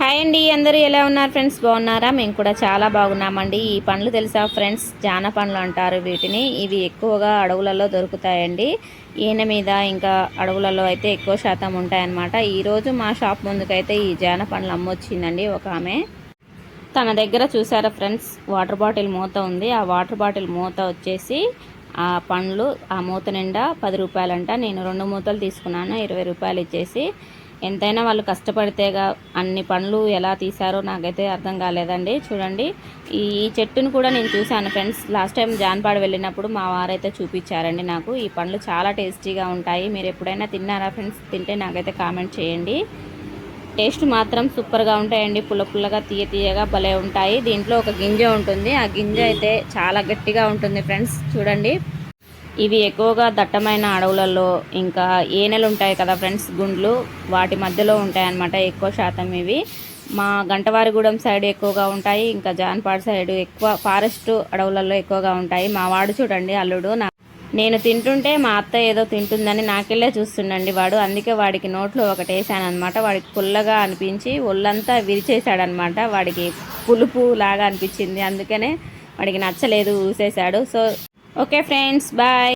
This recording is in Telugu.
హాయ్ అండి అందరూ ఎలా ఉన్నారు ఫ్రెండ్స్? బాగున్నారా? మేము కూడా చాలా బాగున్నామండి. ఈ పండ్లు తెలుసా ఫ్రెండ్స్? జాన పండ్లు అంటారు వీటిని. ఇవి ఎక్కువగా అడవులలో దొరుకుతాయండి. ఈయన మీద ఇంకా అడవులలో అయితే ఎక్కువ శాతం ఉంటాయన్నమాట. ఈరోజు మా షాప్ ముందుకైతే ఈ జాన పండ్లు అమ్మొచ్చిందండి ఒక ఆమె. తన దగ్గర చూసారా ఫ్రెండ్స్? వాటర్ బాటిల్ మూత ఉంది. ఆ వాటర్ బాటిల్ మూత వచ్చేసి ఆ పండ్లు ఆ మూత నిండా పది రూపాయలంట. నేను రెండు మూతలు తీసుకున్నాను. ఇరవై రూపాయలు ఇచ్చేసి ఎంతైనా వాళ్ళు కష్టపడితేగా అన్ని పండ్లు ఎలా తీశారో నాకైతే అర్థం కాలేదండి. చూడండి ఈ చెట్టును కూడా నేను చూశాను ఫ్రెండ్స్. లాస్ట్ టైం జాన్పాడు వెళ్ళినప్పుడు మా వారైతే చూపించారండి నాకు. ఈ పండ్లు చాలా టేస్టీగా ఉంటాయి. మీరు ఎప్పుడైనా తిన్నారా ఫ్రెండ్స్? తింటే నాకైతే కామెంట్ చేయండి. టేస్ట్ మాత్రం సూపర్గా ఉంటాయండి. పుల్ల పుల్లగా తీయ తీయగా భలే ఉంటాయి. దీంట్లో ఒక గింజ ఉంటుంది. ఆ గింజ అయితే చాలా గట్టిగా ఉంటుంది ఫ్రెండ్స్. చూడండి ఇవి ఎక్కువగా దట్టమైన అడవులలో ఇంకా ఏనెలు ఉంటాయి కదా ఫ్రెండ్స్ గుండ్లు. వాటి మధ్యలో ఉంటాయి అన్నమాట ఎక్కువ శాతం ఇవి. మా గంటవారిగూడెం సైడ్ ఎక్కువగా ఉంటాయి ఇంకా జాన్పాడ్ సైడ్ ఎక్కువ ఫారెస్ట్ అడవులలో ఎక్కువగా ఉంటాయి. మా వాడు చూడండి అల్లుడు నా నేను తింటుంటే మా అత్త ఏదో తింటుందని నాకెళ్ళే చూస్తుండండి వాడు. అందుకే వాడికి నోట్లో ఒకటి వేసానమాట అనమాట వాడికి పుల్లగా అనిపించి ఒళ్ళంతా విరిచేశాడనమాట వాడికి పులుపు లాగా అనిపించింది. అందుకనే వాడికి నచ్చలేదు ఊసేశాడు. So okay friends bye.